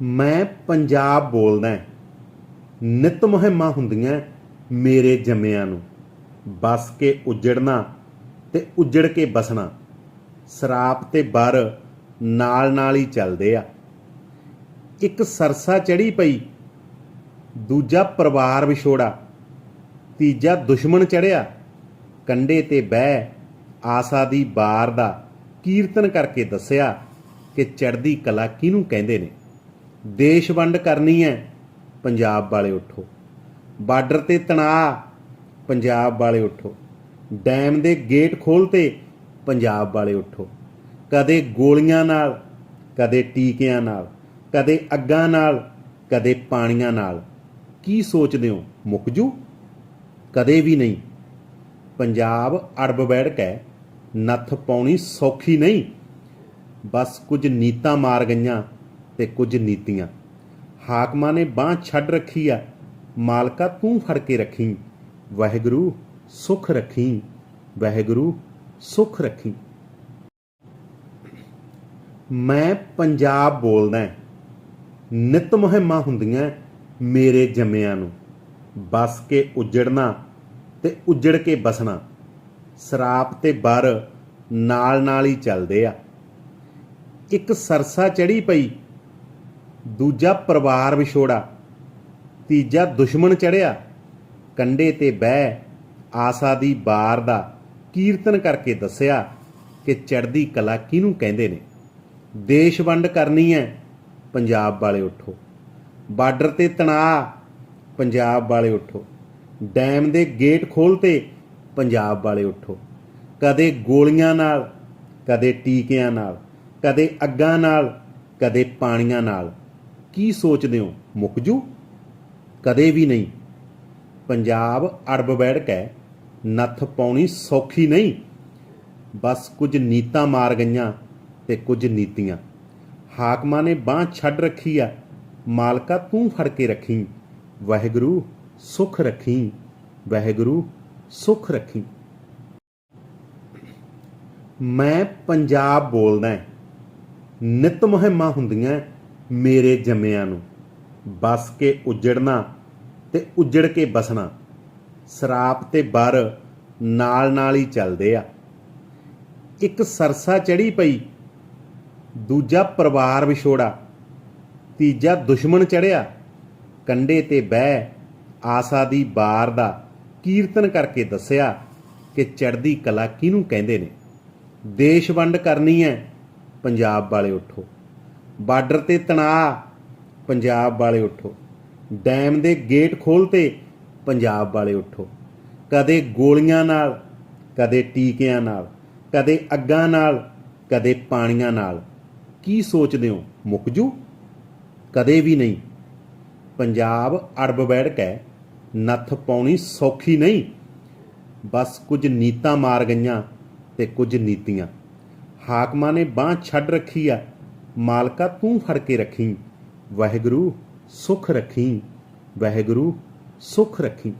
ਮੈਂ ਪੰਜਾਬ ਬੋਲਦਾ ਨਿਤ ਮੁਹਿੰਮਾਂ ਹੁੰਦੀਆਂ ਮੇਰੇ ਜੰਮਿਆਂ ਨੂੰ। ਬਸ ਕੇ ਉਜੜਨਾ ਤੇ ਉਜੜ ਕੇ ਬਸਣਾ, ਸਰਾਪ ਤੇ ਬਰ ਨਾਲ ਨਾਲ ਹੀ ਚੱਲਦੇ ਆ। ਇੱਕ ਸਰਸਾ ਚੜੀ ਪਈ, ਦੂਜਾ ਪਰਿਵਾਰ ਵਿਛੋੜਾ, ਤੀਜਾ ਦੁਸ਼ਮਣ ਚੜਿਆ ਕੰਡੇ ਤੇ ਬਹਿ ਆਸਾ ਦੀ ਬਾਰ ਦਾ ਕੀਰਤਨ ਕਰਕੇ ਦੱਸਿਆ ਕਿ ਚੜ੍ਹਦੀ ਕਲਾ ਕਿਹਨੂੰ ਕਹਿੰਦੇ ਨੇ? ਦੇਸ਼ ਵੰਡ ਕਰਨੀ ਹੈ, ਪੰਜਾਬ ਵਾਲੇ ਉੱਠੋ। ਬਾਰਡਰ ਤੇ ਤਣਾਅ, ਪੰਜਾਬ ਵਾਲੇ ਉੱਠੋ। ਡੈਮ ਦੇ ਗੇਟ ਖੋਲਤੇ ਪੰਜਾਬ ਵਾਲੇ ਉੱਠੋ। ਕਦੇ ਗੋਲੀਆਂ ਨਾਲ, ਕਦੇ ਟੀਕਿਆਂ ਨਾਲ, ਕਦੇ ਅੱਗਾਂ ਨਾਲ, ਕਦੇ ਪਾਣੀਆਂ ਨਾਲ। ਕੀ ਸੋਚਦੇ ਹੋ ਮੁੱਕ ਜੂ ਕਦੇ ਵੀ ਨਹੀਂ। ਪੰਜਾਬ ਅੜਬ ਬੈਠ ਕੇ ਨੱਥ ਪਾਉਣੀ ਸੌਖੀ ਨਹੀਂ। ਬਸ ਕੁਝ ਨੀਤਾਂ ਮਾਰ ਗਈਆਂ। ਤੇ ਕੁਝ ਨੀਤੀਆਂ। ਹਾਕਮਾਂ ਨੇ ਬਾਹ ਛੱਡ ਰੱਖੀ ਆ। ਮਾਲਕਾ ਤੂੰ ਫੜ ਕੇ ਰੱਖੀ। ਵਾਹਿਗੁਰੂ, ਸੁਖ ਰੱਖੀ। ਵਾਹਿਗੁਰੂ, ਸੁਖ ਰੱਖੀ। ਮੈਂ ਪੰਜਾਬ ਬੋਲਦਾ ਨਿਤ ਮੁਹਿੰਮਾਂ ਹੁੰਦੀਆਂ ਮੇਰੇ ਜੰਮਿਆਂ ਨੂੰ। ਬਸ ਕੇ ਉਜੜਨਾ ਤੇ ਉਜੜ ਕੇ ਬਸਣਾ। ਸਰਾਪ ਤੇ ਬਰ ਨਾਲ ਨਾਲ ਹੀ ਚੱਲਦੇ ਆ। ਇੱਕ ਸਰਸਾ ਚੜੀ ਪਈ। ਦੂਜਾ ਪਰਿਵਾਰ ਵਿਛੋੜਾ, ਤੀਜਾ ਦੁਸ਼ਮਣ ਚੜਿਆ ਕੰਡੇ ਤੇ ਬਹਿ ਆਸਾ ਦੀ ਬਾਰ ਦਾ ਕੀਰਤਨ ਕਰਕੇ ਦੱਸਿਆ ਕਿ ਚੜ੍ਹਦੀ ਕਲਾ ਕਿਹਨੂੰ ਕਹਿੰਦੇ ਨੇ? ਦੇਸ਼ ਵੰਡ ਕਰਨੀ ਹੈ ਪੰਜਾਬ ਵਾਲੇ ਉੱਠੋ। ਬਾਰਡਰ ਤੇ ਤਣਾਅ, ਪੰਜਾਬ ਵਾਲੇ ਉੱਠੋ। ਡੈਮ ਦੇ ਗੇਟ ਖੋਲਤੇ ਪੰਜਾਬ ਵਾਲੇ ਉੱਠੋ। ਕਦੇ ਗੋਲੀਆਂ ਨਾਲ, ਕਦੇ ਟੀਕਿਆਂ ਨਾਲ, ਕਦੇ ਅੱਗਾਂ ਨਾਲ, ਕਦੇ ਪਾਣੀਆਂ ਨਾਲ। ਕੀ ਸੋਚਦੇ ਹੋ? ਮੁੱਕ ਜੂ? ਕਦੇ ਵੀ ਨਹੀਂ। ਪੰਜਾਬ ਅੜਬ ਬੈਠ ਕੇ ਨੱਥ ਪਾਉਣੀ ਸੌਖੀ ਨਹੀਂ। ਬਸ ਕੁਝ ਨੀਤਾਂ ਮਾਰ ਗਈਆਂ ਤੇ ਕੁਝ ਨੀਤੀਆਂ। ਹਾਕਮਾਂ ਨੇ ਬਾਹ ਛੱਡ ਰੱਖੀ ਆ। ਮਾਲਕਾ ਤੂੰ ਫੜ ਕੇ ਰੱਖੀ। ਵਾਹਿਗੁਰੂ ਸੁਖ ਰੱਖੀ। ਵਾਹਿਗੁਰੂ ਸੁਖ ਰੱਖੀ। ਮੈਂ ਪੰਜਾਬ ਬੋਲਦਾ ਨਿਤ ਮੁਹਿੰਮਾਂ ਹੁੰਦੀਆਂ ਮੇਰੇ ਜੰਮਿਆਂ ਨੂੰ। ਬਸ ਕੇ ਉਜੜਨਾ ਤੇ ਉਜੜ ਕੇ ਬਸਣਾ, ਸਰਾਪ ਤੇ ਬਰ ਨਾਲ ਨਾਲ ਹੀ ਚੱਲਦੇ ਆ। ਇੱਕ ਸਰਸਾ ਚੜੀ ਪਈ, ਦੂਜਾ ਪਰਿਵਾਰ ਵਿਛੋੜਾ, ਤੀਜਾ ਦੁਸ਼ਮਣ ਚੜਿਆ ਕੰਡੇ ਤੇ ਬਹਿ ਆਸਾ ਦੀ ਬਾਰ ਦਾ ਕੀਰਤਨ ਕਰਕੇ ਦੱਸਿਆ ਕਿ ਚੜ੍ਹਦੀ ਕਲਾ ਕਿਹਨੂੰ ਕਹਿੰਦੇ ਨੇ। ਦੇਸ਼ ਵੰਡ ਕਰਨੀ ਹੈ ਪੰਜਾਬ ਵਾਲੇ ਉੱਠੋ। ਬਾਰਡਰ ਤੇ ਤਣਾਅ। ਪੰਜਾਬ ਵਾਲੇ ਉੱਠੋ। ਡੈਮ ਦੇ ਗੇਟ ਖੋਲਤੇ ਪੰਜਾਬ ਵਾਲੇ ਉੱਠੋ। ਕਦੇ ਗੋਲੀਆਂ ਨਾਲ, ਕਦੇ ਟੀਕਿਆਂ ਨਾਲ, ਕਦੇ ਅੱਗਾਂ ਨਾਲ, ਕਦੇ ਪਾਣੀਆਂ ਨਾਲ। ਕੀ ਸੋਚਦੇ ਹੋ ਮੁੱਕ ਜੂ ਕਦੇ ਵੀ ਨਹੀਂ। ਪੰਜਾਬ ਅੜਬ ਬੈਠ ਕੇ ਨੱਥ ਪਾਉਣੀ ਸੌਖੀ ਨਹੀਂ। ਬਸ ਕੁਝ ਨੀਤਾਂ ਮਾਰ ਗਈਆਂ ਤੇ ਕੁਝ ਨੀਤੀਆਂ। ਹਾਕਮਾਂ ਨੇ ਬਾਹ ਛੱਡ ਰੱਖੀ ਆ। ਮਾਲਕਾ ਤੂੰ ਫੜ ਕੇ ਰੱਖੀ। ਵਾਹਿਗੁਰੂ ਸੁਖ ਰੱਖੀ। ਵਾਹਿਗੁਰੂ ਸੁਖ ਰੱਖੀ।